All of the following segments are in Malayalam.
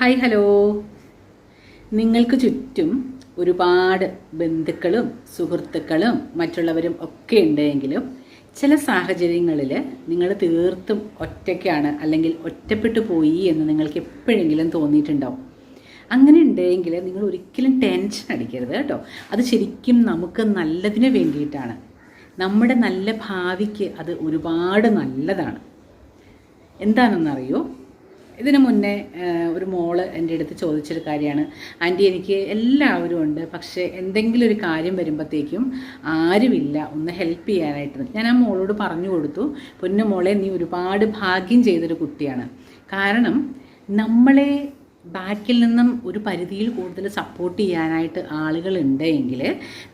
Hi hello. നിങ്ങൾക്ക് ചുറ്റും ഒരുപാട് ബന്ധുക്കളും സുഹൃത്തുക്കളും മറ്റുള്ളവരും ഒക്കെ ഉണ്ടെങ്കിലും ചില സാഹചര്യങ്ങളിൽ നിങ്ങൾ തീർത്തും ഒറ്റയ്ക്കാണ് അല്ലെങ്കിൽ ഒറ്റപ്പെട്ടു പോയി എന്ന് നിങ്ങൾക്ക് എപ്പോഴെങ്കിലും തോന്നിയിട്ടുണ്ടാവും. അങ്ങനെ ഉണ്ടെങ്കിൽ നിങ്ങൾ ഒരിക്കലും ടെൻഷൻ അടിക്കരുത് കേട്ടോ. അത് ശരിക്കും നമുക്ക് നല്ലതിന് വേണ്ടിയിട്ടാണ്. നമ്മുടെ നല്ല ഭാവിക്ക് അത് ഒരുപാട് നല്ലതാണ്. എന്താണെന്നറിയോ? ഇതിനു മുന്നേ ഒരു മോൾ എന്റെ അടുത്ത് ചോദിച്ചൊരു കാര്യമാണ്. ആന്റി എനിക്ക് എല്ലാവരും ഉണ്ട്. പക്ഷേ എന്തെങ്കിലും ഒരു കാര്യം വരുമ്പോഴത്തേക്കും ആരുമില്ല. ഒന്ന് ഹെൽപ്പ് ചെയ്യാനായിട്ട്. ഞാൻ ആ മോളോട് പറഞ്ഞു കൊടുത്തു. പൊന്നു മോളെ നീ ഒരുപാട് ഭാഗ്യം ചെയ്തൊരു കുട്ടിയാണ്. കാരണം നമ്മളെ ബാക്കിൽ നിന്നും ഒരു പരിധിയിൽ കൂടുതൽ സപ്പോർട്ട് ചെയ്യാനായിട്ട് ആളുകൾ ഉണ്ടെങ്കിൽ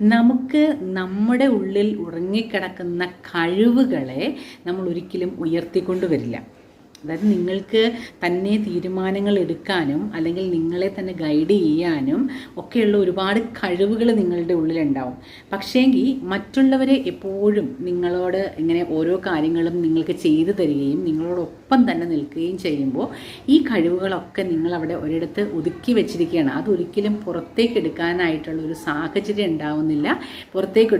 നമുക്ക് നമ്മുടെ ഉള്ളിൽ ഉറങ്ങിക്കിടക്കുന്ന കഴിവുകളെ നമ്മൾ ഒരിക്കലും ഉയർത്തിക്കൊണ്ട് വരില്ല. അതായത് നിങ്ങൾക്ക് തന്നെ തീരുമാനങ്ങൾ എടുക്കാനും അല്ലെങ്കിൽ നിങ്ങളെ തന്നെ ഗൈഡ് ചെയ്യാനും ഒക്കെയുള്ള ഒരുപാട് കഴിവുകൾ നിങ്ങളുടെ ഉള്ളിലുണ്ടാവും. പക്ഷേങ്കിൽ മറ്റുള്ളവരെ എപ്പോഴും നിങ്ങളോട് ഇങ്ങനെ ഓരോ കാര്യങ്ങളും നിങ്ങൾക്ക് ചെയ്തു തരികയും നിങ്ങളോടൊപ്പം തന്നെ നിൽക്കുകയും ചെയ്യുമ്പോൾ ഈ കഴിവുകളൊക്കെ നിങ്ങൾ അവിടെ ഒരിടത്ത് ഒതുക്കി വെച്ചിരിക്കുകയാണ്. അതൊരിക്കലും പുറത്തേക്ക് എടുക്കാനായിട്ടുള്ള ഒരു സാഹചര്യം ഉണ്ടാവുന്നില്ല. പുറത്തേക്ക്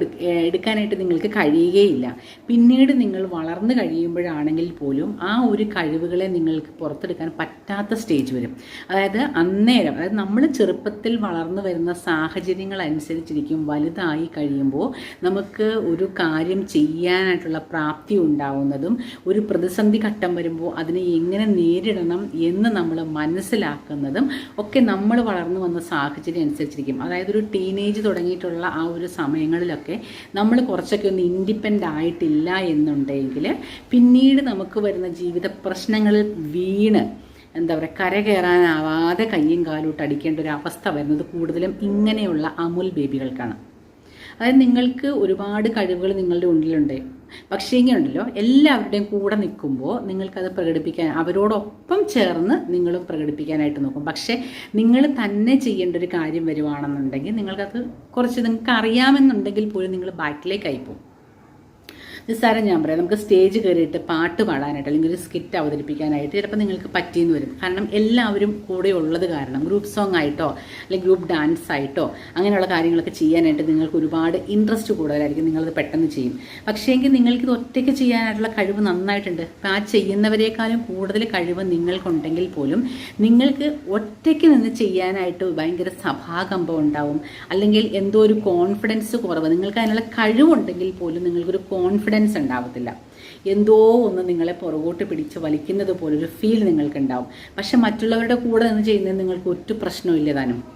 എടുക്കാനായിട്ട് നിങ്ങൾക്ക് കഴിയുകയില്ല. പിന്നീട് നിങ്ങൾ വളർന്നു കഴിയുമ്പോഴാണെങ്കിൽ പോലും ആ ഒരു കഴിവുകളെ നിങ്ങൾക്ക് പുറത്തെടുക്കാൻ പറ്റാത്ത സ്റ്റേജ് വരും. അതായത് അന്നേരം അതായത് നമ്മൾ ചെറുപ്പത്തിൽ വളർന്നു വരുന്ന സാഹചര്യങ്ങൾ അനുസരിച്ചിരിക്കും വലുതായി കഴിയുമ്പോൾ നമുക്ക് ഒരു കാര്യം ചെയ്യാനായിട്ടുള്ള പ്രാപ്തി ഉണ്ടാവുന്നതും ഒരു പ്രതിസന്ധി ഘട്ടം വരുമ്പോൾ അതിനെ എങ്ങനെ നേരിടണം എന്ന് നമ്മൾ മനസ്സിലാക്കുന്നതും ഒക്കെ നമ്മൾ വളർന്നു വന്ന സാഹചര്യം അനുസരിച്ചിരിക്കും. അതായത് ഒരു ടീനേജ് തുടങ്ങിയിട്ടുള്ള ആ ഒരു സമയങ്ങളിലൊക്കെ നമ്മൾ കുറച്ചൊക്കെ ഒന്ന് ഇൻഡിപെൻഡ് ആയിട്ടില്ല എന്നുണ്ടെങ്കിൽ പിന്നീട് നമുക്ക് വരുന്ന ജീവിത പ്രശ്നങ്ങളിൽ വീണ് എന്താ പറയുക കര കയറാനാവാതെ കയ്യും കാലോട്ട് അടിക്കേണ്ട ഒരു അവസ്ഥ വരുന്നത് കൂടുതലും ഇങ്ങനെയുള്ള അമുൽ ബേബികൾക്കാണ് അതായത് നിങ്ങൾക്ക് ഒരുപാട് കഴിവുകൾ നിങ്ങളുടെ ഉള്ളിലുണ്ട്. പക്ഷേ ഇങ്ങനെയുണ്ടല്ലോ എല്ലാവരുടെയും കൂടെ നിൽക്കുമ്പോൾ നിങ്ങൾക്കത് പ്രകടിപ്പിക്കാൻ അവരോടൊപ്പം ചേർന്ന് നിങ്ങളും പ്രകടിപ്പിക്കാനായിട്ട് നോക്കും. പക്ഷേ നിങ്ങൾ തന്നെ ചെയ്യേണ്ട ഒരു കാര്യം വരുവാണെന്നുണ്ടെങ്കിൽ നിങ്ങൾക്കത് കുറച്ച് നിങ്ങൾക്ക് അറിയാമെന്നുണ്ടെങ്കിൽ പോലും നിങ്ങൾ ബാക്കിലേക്കായി പോകും നിസ്സാരം ഞാൻ പറയാം. നമുക്ക് സ്റ്റേജ് കയറിയിട്ട് പാട്ട് പാടാനായിട്ട് അല്ലെങ്കിൽ ഒരു സ്കിറ്റ് അവതരിപ്പിക്കാനായിട്ട് ചിലപ്പോൾ നിങ്ങൾക്ക് പറ്റിയെന്ന് വരും. കാരണം എല്ലാവരും കൂടെ ഉള്ളത് കാരണം ഗ്രൂപ്പ് സോങ് ആയിട്ടോ അല്ലെങ്കിൽ ഗ്രൂപ്പ് ഡാൻസ് ആയിട്ടോ അങ്ങനെയുള്ള കാര്യങ്ങളൊക്കെ ചെയ്യാനായിട്ട് നിങ്ങൾക്ക് ഒരുപാട് ഇൻട്രസ്റ്റ് കൂടുതലായിരിക്കും. നിങ്ങളത് പെട്ടെന്ന് ചെയ്യും. പക്ഷേങ്കിൽ നിങ്ങൾക്കിത് ഒറ്റയ്ക്ക് ചെയ്യാനായിട്ടുള്ള കഴിവ് നന്നായിട്ടുണ്ട്. അപ്പം ആ ചെയ്യുന്നവരെക്കാളും കൂടുതൽ കഴിവ് നിങ്ങൾക്കുണ്ടെങ്കിൽ പോലും നിങ്ങൾക്ക് ഒറ്റയ്ക്ക് നിന്ന് ചെയ്യാനായിട്ട് ഭയങ്കര സഭാകമ്പം ഉണ്ടാവും. അല്ലെങ്കിൽ എന്തോ ഒരു കോൺഫിഡൻസ് കുറവ്. നിങ്ങൾക്ക് അതിനുള്ള കഴിവുണ്ടെങ്കിൽ പോലും നിങ്ങൾക്കൊരു കോൺഫിഡൻസ് ഉണ്ടാവത്തില്ല. എന്തോ ഒന്ന് നിങ്ങളെ പുറകോട്ട് പിടിച്ച് വലിക്കുന്നത് പോലൊരു ഫീൽ നിങ്ങൾക്കുണ്ടാവും. പക്ഷെ മറ്റുള്ളവരുടെ കൂടെ നിന്ന് ചെയ്യുന്നത് നിങ്ങൾക്ക് ഒറ്റ പ്രശ്നമില്ല താനും.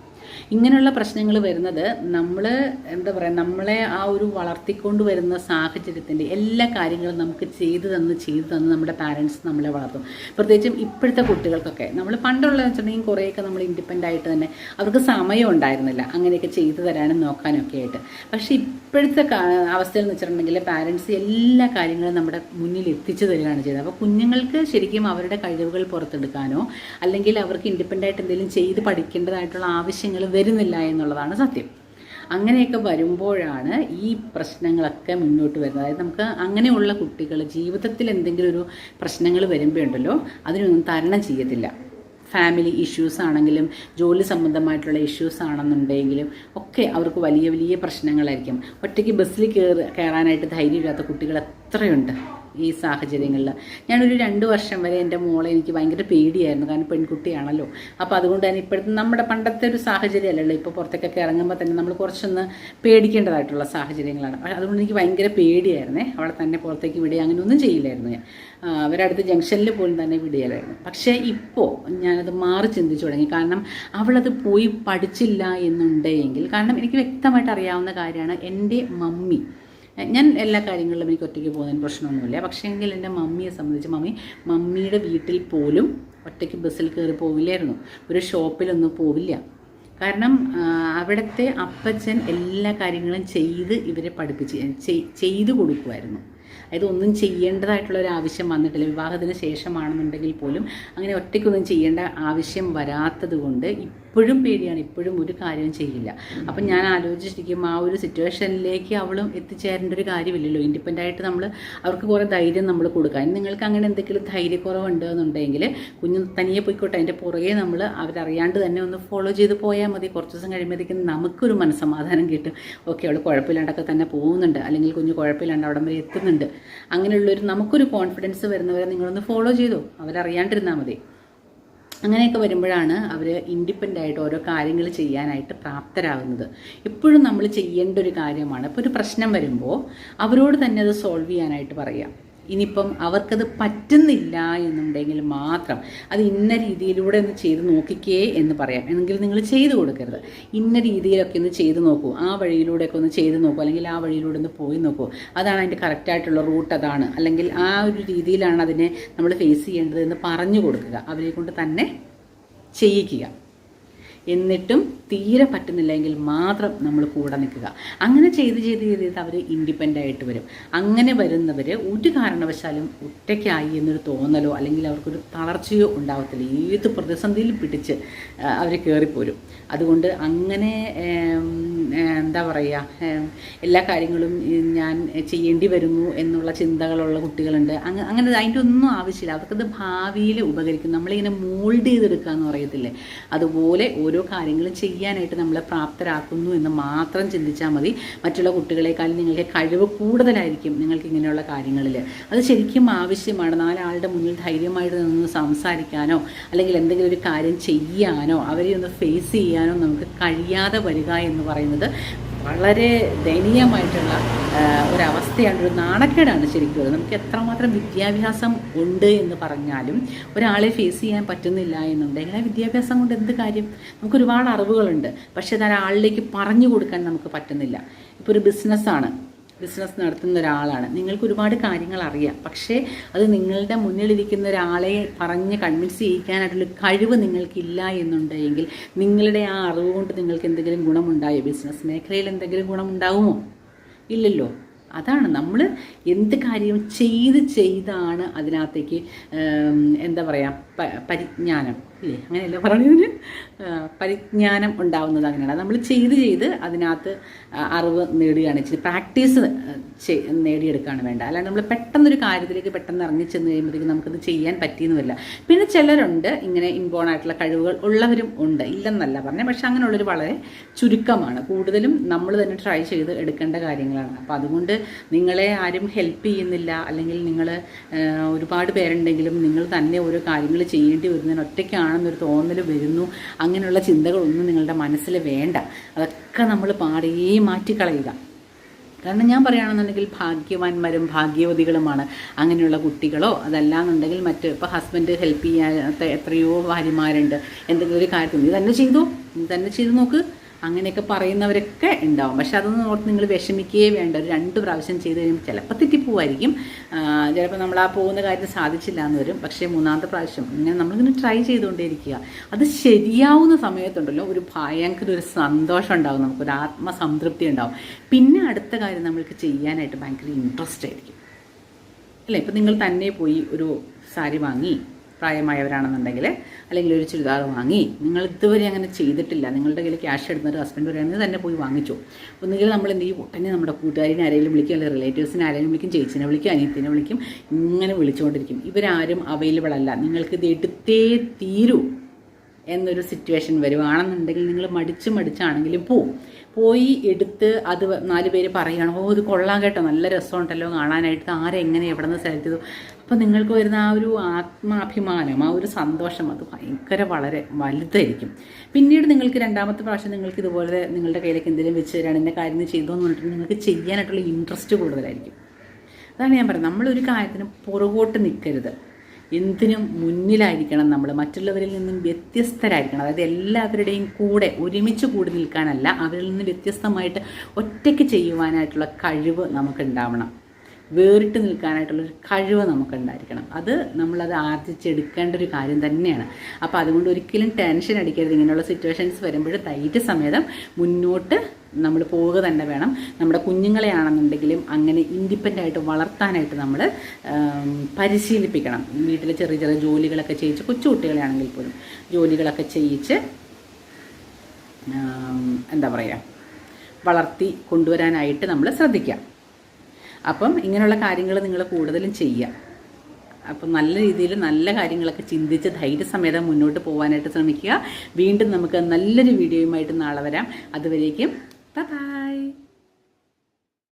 ഇങ്ങനെയുള്ള പ്രശ്നങ്ങൾ വരുന്നത് നമ്മൾ എന്താ പറയുക നമ്മളെ ആ ഒരു വളർത്തിക്കൊണ്ട് വരുന്ന സാഹചര്യത്തിന്റെ എല്ലാ കാര്യങ്ങളും നമുക്ക് ചെയ്തു തന്ന് ചെയ്തു തന്ന് നമ്മുടെ പാരൻസ് നമ്മളെ വളർത്തും. പ്രത്യേകിച്ചും ഇപ്പോഴത്തെ കുട്ടികൾക്കൊക്കെ. നമ്മൾ പണ്ടുള്ള വെച്ചിട്ടുണ്ടെങ്കിൽ കുറേയൊക്കെ നമ്മൾ ഇൻഡിപെൻഡന്റ് ആയിട്ട് തന്നെ അവർക്ക് സമയം ഉണ്ടായിരുന്നില്ല അങ്ങനെയൊക്കെ ചെയ്തു തരാനും നോക്കാനൊക്കെ ആയിട്ട്. പക്ഷേ ഇപ്പോഴത്തെ അവസ്ഥയിൽ എന്ന് വെച്ചിട്ടുണ്ടെങ്കിൽ പാരൻസ് എല്ലാ കാര്യങ്ങളും നമ്മുടെ മുന്നിൽ എത്തിച്ചു തരികയാണ് ചെയ്തത്. അപ്പോൾ കുഞ്ഞുങ്ങൾക്ക് ശരിക്കും അവരുടെ കഴിവുകൾ പുറത്തെടുക്കാനോ അല്ലെങ്കിൽ അവർക്ക് ഇൻഡിപെൻഡന്റ് ആയിട്ട് എന്തെങ്കിലും ചെയ്ത് പഠിക്കേണ്ടതായിട്ടുള്ള ആവശ്യങ്ങൾ വരുന്നില്ല എന്നുള്ളതാണ് സത്യം. അങ്ങനെയൊക്കെ വരുമ്പോഴാണ് ഈ പ്രശ്നങ്ങളൊക്കെ മുന്നോട്ട് വരുന്നത്. അതായത് നമുക്ക് അങ്ങനെയുള്ള കുട്ടികൾ ജീവിതത്തിൽ എന്തെങ്കിലും ഒരു പ്രശ്നങ്ങൾ വരുമ്പോഴുണ്ടല്ലോ അതിനൊന്നും തരണം ചെയ്യത്തില്ല. ഫാമിലി ഇഷ്യൂസ് ആണെങ്കിലും ജോലി സംബന്ധമായിട്ടുള്ള ഇഷ്യൂസ് ആണെന്നുണ്ടെങ്കിലും ഒക്കെ അവർക്ക് വലിയ വലിയ പ്രശ്നങ്ങളായിരിക്കും. ഒറ്റയ്ക്ക് ബസ്സിൽ കയറി കയറാനായിട്ട് ധൈര്യമില്ലാത്ത കുട്ടികൾ എത്രയുണ്ട്? ഈ സാഹചര്യങ്ങളിൽ. ഞാനൊരു രണ്ട് വർഷം വരെ എന്റെ മോളെ എനിക്ക് ഭയങ്കര പേടിയായിരുന്നു. കാരണം പെൺകുട്ടിയാണല്ലോ. അപ്പോൾ അതുകൊണ്ട് തന്നെ ഇപ്പോഴത്തെ നമ്മുടെ പണ്ടത്തെ ഒരു സാഹചര്യമല്ലല്ലോ. ഇപ്പോൾ പുറത്തേക്കൊക്കെ ഇറങ്ങുമ്പോൾ തന്നെ നമ്മൾ കുറച്ചൊന്ന് പേടിക്കേണ്ടതായിട്ടുള്ള സാഹചര്യങ്ങളാണ്. അതുകൊണ്ട് എനിക്ക് ഭയങ്കര പേടിയായിരുന്നേ. അവളെ തന്നെ പുറത്തേക്ക് വിടുക അങ്ങനെ ഒന്നും ചെയ്യില്ലായിരുന്നു ഞാൻ. അവരടുത്ത് ജംഗ്ഷനിൽ പോലും തന്നെ വിടുകയായിരുന്നു പക്ഷേ ഇപ്പോൾ ഞാനത് മാറി ചിന്തിച്ചു തുടങ്ങി. കാരണം അവളത് പോയി പഠിച്ചില്ല എന്നുണ്ടെങ്കിൽ കാരണം എനിക്ക് വ്യക്തമായിട്ട് അറിയാവുന്ന കാര്യമാണ് എന്റെ മമ്മി. ഞാൻ എല്ലാ കാര്യങ്ങളിലും എനിക്ക് ഒറ്റയ്ക്ക് പോകുന്നതിന് പ്രശ്നമൊന്നുമില്ല. പക്ഷേ എങ്കിൽ എന്റെ മമ്മിയെ സംബന്ധിച്ച് മമ്മി മമ്മിയുടെ വീട്ടിൽ പോലും ഒറ്റയ്ക്ക് ബസ്സിൽ കയറി പോവില്ലായിരുന്നു. ഒരു ഷോപ്പിലൊന്നും പോവില്ല. കാരണം അവിടുത്തെ അപ്പച്ചൻ എല്ലാ കാര്യങ്ങളും ചെയ്ത് ഇവരെ പഠിപ്പിച്ച് ചെയ്തു കൊടുക്കുമായിരുന്നു അതായത് ഒന്നും ചെയ്യേണ്ടതായിട്ടുള്ള ഒരു ആവശ്യം വന്നിട്ടില്ല. വിവാഹത്തിന് ശേഷമാണെന്നുണ്ടെങ്കിൽ പോലും അങ്ങനെ ഒറ്റയ്ക്കൊന്നും ചെയ്യേണ്ട ആവശ്യം വരാത്തത് കൊണ്ട് ഇപ്പോഴും പേടിയാണ്. ഇപ്പോഴും ഒരു കാര്യവും ചെയ്യില്ല. അപ്പം ഞാൻ ആലോചിച്ചിരിക്കും ആ ഒരു സിറ്റുവേഷനിലേക്ക് അവളും എത്തിച്ചേരേണ്ട ഒരു കാര്യമില്ലല്ലോ. ഇൻഡിപെന്റ് ആയിട്ട് നമ്മൾ അവർക്ക് കുറേ ധൈര്യം നമ്മൾ കൊടുക്കുക നിങ്ങൾക്ക് അങ്ങനെ എന്തെങ്കിലും ധൈര്യക്കുറവുണ്ട് എന്നുണ്ടെങ്കിൽ കുഞ്ഞു തനിയെ പോയിക്കോട്ടെ അതിന്റെ പുറകെ നമ്മൾ അവരറിയാണ്ട് തന്നെ ഒന്ന് ഫോളോ ചെയ്ത് പോയാൽ മതി. കുറച്ച് ദിവസം കഴിയുമ്പോഴത്തേക്കും നമുക്കൊരു മനസ്സമാധാനം കിട്ടും. ഓക്കെ അവൾ കുഴപ്പമില്ലാണ്ടൊക്കെ തന്നെ പോകുന്നുണ്ട്. അല്ലെങ്കിൽ കുഞ്ഞ് കുഴപ്പമില്ലാണ്ട് അവിടം വരെ എത്തുന്നുണ്ട്. അങ്ങനെയുള്ളൊരു നമുക്കൊരു കോൺഫിഡൻസ് വരുന്നവരെ നിങ്ങളൊന്ന് ഫോളോ ചെയ്തു? അവരറിയാണ്ടിരുന്നാൽ മതി. അങ്ങനെയൊക്കെ വരുമ്പോഴാണ് അവർ ഇൻഡിപെന്റ് ആയിട്ട് ഓരോ കാര്യങ്ങൾ ചെയ്യാനായിട്ട് പ്രാപ്തരാകുന്നത്. എപ്പോഴും നമ്മൾ ചെയ്യേണ്ട ഒരു കാര്യമാണ്. ഇപ്പോൾ ഒരു പ്രശ്നം വരുമ്പോൾ അവരോട് തന്നെ അത് സോൾവ് ചെയ്യാനായിട്ട് പറയാം. ഇനിയിപ്പം അവർക്കത് പറ്റുന്നില്ല എന്നുണ്ടെങ്കിൽ മാത്രം അത് ഇന്ന രീതിയിലൂടെ ഒന്ന് ചെയ്ത് നോക്കിക്കേ എന്ന് പറയാം. എന്നെങ്കിൽ നിങ്ങൾ ചെയ്തു കൊടുക്കരുത്. ഇന്ന രീതിയിലൊക്കെ ഒന്ന് ചെയ്ത് നോക്കൂ. ആ വഴിയിലൂടെയൊക്കെ ഒന്ന് ചെയ്ത് നോക്കൂ. അല്ലെങ്കിൽ ആ വഴിയിലൂടെ ഒന്ന് പോയി നോക്കൂ. അതാണ് അതിന്റെ കറക്റ്റായിട്ടുള്ള റൂട്ട് അതാണ്. അല്ലെങ്കിൽ ആ ഒരു രീതിയിലാണ് അതിനെ നമ്മൾ ഫേസ് ചെയ്യേണ്ടത് എന്ന് പറഞ്ഞു കൊടുക്കുക. അവരെ കൊണ്ട് തന്നെ ചെയ്യിക്കുക. എന്നിട്ടും തീരെ പറ്റുന്നില്ലെങ്കിൽ മാത്രം നമ്മൾ കൂടെ നിൽക്കുക. അങ്ങനെ ചെയ്ത് ചെയ്ത് ചെയ്ത് ചെയ്ത് അവർ ഇൻഡിപെൻഡന്റ് ആയിട്ട് വരും. അങ്ങനെ വരുന്നവർ ഒരു കാരണവശാലും ഒറ്റയ്ക്കായി എന്നൊരു തോന്നലോ അല്ലെങ്കിൽ അവർക്കൊരു തളർച്ചയോ ഉണ്ടാവത്തില്ല. ഏത് പ്രതിസന്ധിയിലും പിടിച്ച് അവർ കയറിപ്പോരും അതുകൊണ്ട് അങ്ങനെ എന്താ പറയുക എല്ലാ കാര്യങ്ങളും ഞാൻ ചെയ്യേണ്ടി വരുന്നു എന്നുള്ള ചിന്തകളുള്ള കുട്ടികളുണ്ട്. അങ്ങ് അങ്ങനെ അതിന്റെ ഒന്നും ആവശ്യമില്ല. അവർക്കത് ഭാവിയിൽ ഉപകരിക്കും. നമ്മളിങ്ങനെ മോൾഡ് ചെയ്തെടുക്കുക എന്ന് പറയത്തില്ലേ? അതുപോലെ ഓരോ കാര്യങ്ങളും ചെയ്യാനായിട്ട് നമ്മളെ പ്രാപ്തരാക്കുന്നു എന്ന് മാത്രം ചിന്തിച്ചാൽ മതി. മറ്റുള്ള കുട്ടികളെക്കാളും നിങ്ങൾക്ക് കഴിവ് കൂടുതലായിരിക്കും നിങ്ങൾക്ക് ഇങ്ങനെയുള്ള കാര്യങ്ങളിൽ. അത് ശരിക്കും ആവശ്യമാണ്. നാലാളുടെ മുന്നിൽ ധൈര്യമായിട്ട് നിന്ന് സംസാരിക്കാനോ അല്ലെങ്കിൽ എന്തെങ്കിലും ഒരു കാര്യം ചെയ്യാനോ അവരെ ഒന്ന് ഫേസ് ചെയ്യാനോ നമുക്ക് കഴിയാതെ വരിക എന്ന് പറയുന്നത് വളരെ ദയനീയമായിട്ടുള്ള ഒരവസ്ഥയാണ് ഒരു നാണക്കേടാണ് ശരിക്കും അത് നമുക്ക് എത്രമാത്രം വിദ്യാഭ്യാസം ഉണ്ട് എന്ന് പറഞ്ഞാലും ഒരാളെ ഫേസ് ചെയ്യാൻ പറ്റുന്നില്ല എന്നുണ്ടെങ്കിൽ ആ വിദ്യാഭ്യാസം കൊണ്ട് എന്ത് കാര്യം? നമുക്ക് ഒരുപാട് അറിവുകളുണ്ട്. പക്ഷേ അത് ഒരാളിലേക്ക് പറഞ്ഞു കൊടുക്കാൻ നമുക്ക് പറ്റുന്നില്ല. ഇപ്പോൾ ഒരു ബിസിനസ്സാണ് ബിസിനസ് നടത്തുന്ന ഒരാളാണ് നിങ്ങൾക്ക് ഒരുപാട് കാര്യങ്ങൾ അറിയാം പക്ഷേ അത് നിങ്ങളുടെ മുന്നിലിരിക്കുന്ന ഒരാളെ പറഞ്ഞ് കൺവിൻസ് ചെയ്യിക്കാനായിട്ടുള്ള കഴിവ് നിങ്ങൾക്കില്ല എന്നുണ്ടെങ്കിൽ നിങ്ങളുടെ ആ അറിവ് കൊണ്ട് നിങ്ങൾക്ക് എന്തെങ്കിലും ഗുണമുണ്ടായോ? ബിസിനസ് മേഖലയിൽ എന്തെങ്കിലും ഗുണമുണ്ടാവുമോ? ഇല്ലല്ലോ. അതാണ് നമ്മൾ എന്ത് കാര്യവും ചെയ്ത് ചെയ്താണ് അതിനകത്തേക്ക് എന്താ പറയുക പരിജ്ഞാനം ഇല്ലേ? അങ്ങനെയല്ല പറഞ്ഞതിന് പരിജ്ഞാനം ഉണ്ടാവുന്നത് അങ്ങനെയാണ്. നമ്മൾ ചെയ്ത് ചെയ്ത് അതിനകത്ത് അറിവ് നേടുകയാണ് ചെയ്ത് പ്രാക്ടീസ് നേടിയെടുക്കുകയാണ് വേണ്ട അല്ലാണ്ട് നമ്മൾ പെട്ടെന്നൊരു കാര്യത്തിലേക്ക് പെട്ടെന്ന് ഇറങ്ങി ചെന്ന് കഴിയുമ്പോഴത്തേക്കും നമുക്കത് ചെയ്യാൻ പറ്റിയെന്ന് വരില്ല പിന്നെ ചിലരുണ്ട് ഇങ്ങനെ ഇമ്പോൺ ആയിട്ടുള്ള കഴിവുകൾ ഉള്ളവരും ഉണ്ട്. ഇല്ലെന്നല്ല പറഞ്ഞത്. പക്ഷെ അങ്ങനെയുള്ളൊരു വളരെ ചുരുക്കമാണ്. കൂടുതലും നമ്മൾ തന്നെ ട്രൈ ചെയ്ത് എടുക്കേണ്ട കാര്യങ്ങളാണ്. അപ്പോൾ അതുകൊണ്ട് നിങ്ങളെ ആരും ഹെൽപ്പ് ചെയ്യുന്നില്ല. അല്ലെങ്കിൽ നിങ്ങൾ ഒരുപാട് പേരുണ്ടെങ്കിലും നിങ്ങൾ തന്നെ ഓരോ കാര്യങ്ങൾ ചെയ്യേണ്ടി വരുന്നതിന് ഒറ്റയ്ക്കാണെന്നൊരു തോന്നൽ വരുന്നു. അങ്ങനെയുള്ള ചിന്തകളൊന്നും നിങ്ങളുടെ മനസ്സിൽ വേണ്ട. അതൊക്കെ നമ്മൾ പാടേ മാറ്റിക്കളയുക. കാരണം ഞാൻ പറയുകയാണെന്നുണ്ടെങ്കിൽ ഭാഗ്യവാന്മാരും ഭാഗ്യവതികളുമാണ്. അങ്ങനെയുള്ള കുട്ടികളോ അതല്ലാന്നുണ്ടെങ്കിൽ മറ്റ് ഇപ്പോൾ ഹസ്ബൻഡ് ഹെൽപ്പ് ചെയ്യാത്ത എത്രയോ ഭാര്യമാരുണ്ട്. എന്തെങ്കിലും ഒരു കാര്യത്തിൽ നീ തന്നെ ചെയ്തു? നീ തന്നെ ചെയ്ത് നോക്ക്. അങ്ങനെയൊക്കെ പറയുന്നവരൊക്കെ ഉണ്ടാവും. പക്ഷെ അതൊന്നും ഓർത്ത് നിങ്ങൾ വിഷമിക്കുകയേ വേണ്ട. ഒരു രണ്ട് പ്രാവശ്യം ചെയ്ത് കഴിയുമ്പോൾ ചിലപ്പോൾ തെറ്റിപ്പോവായിരിക്കും. ചിലപ്പോൾ നമ്മൾ ആ പോകുന്ന കാര്യം സാധിച്ചില്ല എന്ന് വരും. പക്ഷേ മൂന്നാമത്തെ പ്രാവശ്യം ഇങ്ങനെ നമ്മളിങ്ങനെ ട്രൈ ചെയ്തുകൊണ്ടേയിരിക്കുക. അത് ശരിയാവുന്ന സമയത്തുണ്ടല്ലോ ഒരു ഭയങ്കര ഒരു സന്തോഷം ഉണ്ടാവും. നമുക്കൊരു ആത്മസംതൃപ്തി ഉണ്ടാവും. പിന്നെ അടുത്ത കാര്യം നമ്മൾക്ക് ചെയ്യാനായിട്ട് ഭയങ്കര ഇൻട്രസ്റ്റ് ആയിരിക്കും. അല്ലേ? ഇപ്പം നിങ്ങൾ തന്നെ പോയി ഒരു സാരി വാങ്ങി. പ്രായമായവരാണെന്നുണ്ടെങ്കിൽ അല്ലെങ്കിൽ ഒരു ചുരിദാർ വാങ്ങി നിങ്ങൾ ഇതുവരെ അങ്ങനെ ചെയ്തിട്ടില്ല നിങ്ങളുടെ കയ്യിൽ ക്യാഷ് എടുത്തിട്ട് ഹസ്ബൻഡ് പറയുന്നത് തന്നെ പോയി വാങ്ങിച്ചു. ഒന്നുകിൽ നമ്മൾ എന്ത് ചെയ്യും? ഉടനെ നമ്മുടെ കൂട്ടുകാരിനെ ആരെങ്കിലും വിളിക്കും അല്ലെങ്കിൽ റിലേറ്റീവ്സിനെ ആരെങ്കിലും വിളിക്കും ചേച്ചിനെ വിളിക്കും അനിയത്തിനെ വിളിക്കും ഇങ്ങനെ വിളിച്ചുകൊണ്ടിരിക്കും. ഇവരാരും അവൈലബിൾ അല്ല. നിങ്ങൾക്ക് ഇത് എടുത്തേ തീരൂ എന്നൊരു സിറ്റുവേഷൻ വരുവാണെന്നുണ്ടെങ്കിൽ നിങ്ങൾ മടിച്ച് മടിച്ചാണെങ്കിലും പോവും പോയി എടുത്ത് അത് നാല് പേര് പറയുകയാണ് ഓ ഇത് കൊള്ളാം കേട്ടോ. നല്ല രസമുണ്ടല്ലോ കാണാനായിട്ട്. ആരെങ്ങനെ എവിടെ നിന്ന് സെലക്ട് ചെയ്തു? അപ്പോൾ നിങ്ങൾക്ക് വരുന്ന ആ ഒരു ആത്മാഭിമാനം ആ ഒരു സന്തോഷം അത് ഭയങ്കര വളരെ വലുതായിരിക്കും. പിന്നീട് നിങ്ങൾക്ക് രണ്ടാമത്തെ പ്രാവശ്യം നിങ്ങൾക്ക് ഇതുപോലെ നിങ്ങളുടെ കയ്യിലേക്ക് എന്തെങ്കിലും വെച്ച് തരാണ് എന്റെ കാര്യം ചെയ്തു എന്ന് പറഞ്ഞിട്ട് നിങ്ങൾക്ക് ചെയ്യാനായിട്ടുള്ള ഇൻട്രസ്റ്റ് കൂടുതലായിരിക്കും. അതാണ് ഞാൻ പറയുന്നത് നമ്മളൊരു കാര്യത്തിന് പുറകോട്ട് നിൽക്കരുത്. എന്തിനും മുന്നിലായിരിക്കണം നമ്മൾ. മറ്റുള്ളവരിൽ നിന്നും വ്യത്യസ്തരായിരിക്കണം. അതായത് എല്ലാവരുടെയും കൂടെ ഒരുമിച്ച് കൂടി നിൽക്കാനല്ല അവരിൽ നിന്ന് വ്യത്യസ്തമായിട്ട് ഒറ്റയ്ക്ക് ചെയ്യുവാനായിട്ടുള്ള കഴിവ് നമുക്കുണ്ടാവണം. വേറിട്ട് നിൽക്കാനായിട്ടുള്ളൊരു കഴിവ് നമുക്കുണ്ടായിരിക്കണം. അത് നമ്മളത് ആർജിച്ചെടുക്കേണ്ട ഒരു കാര്യം തന്നെയാണ്. അപ്പോൾ അതുകൊണ്ട് ഒരിക്കലും ടെൻഷൻ അടിക്കരുത്. ഇങ്ങനെയുള്ള സിറ്റുവേഷൻസ് വരുമ്പോൾ തൈറ്റ് സമേതം മുന്നോട്ട് നമ്മൾ പോവുക തന്നെ വേണം. നമ്മുടെ കുഞ്ഞുങ്ങളെ ആണെന്നുണ്ടെങ്കിലും അങ്ങനെ ഇൻഡിപെൻഡന്റ് ആയിട്ട് വളർത്താനായിട്ട് നമ്മൾ പരിശീലിപ്പിക്കണം. വീട്ടിലെ ചെറിയ ചെറിയ ജോലികളൊക്കെ ചെയ്യിച്ച് കൊച്ചുകുട്ടികളെ ആണെങ്കിൽ പോലും ജോലികളൊക്കെ ചെയ്യിച്ച് എന്താ പറയുക വളർത്തി കൊണ്ടുവരാനായിട്ട് നമ്മൾ ശ്രദ്ധിക്കാം അപ്പം ഇങ്ങനെയുള്ള കാര്യങ്ങൾ നിങ്ങൾ കൂടുതലും ചെയ്യുക. അപ്പം നല്ല രീതിയിൽ നല്ല കാര്യങ്ങളൊക്കെ ചിന്തിച്ച് ധൈര്യസമേതം മുന്നോട്ട് പോകാനായിട്ട് ശ്രമിക്കുക. വീണ്ടും നമുക്ക് നല്ലൊരു വീഡിയോയുമായിട്ട് നാളെ വരാം. അതുവരേക്കും ബൈ.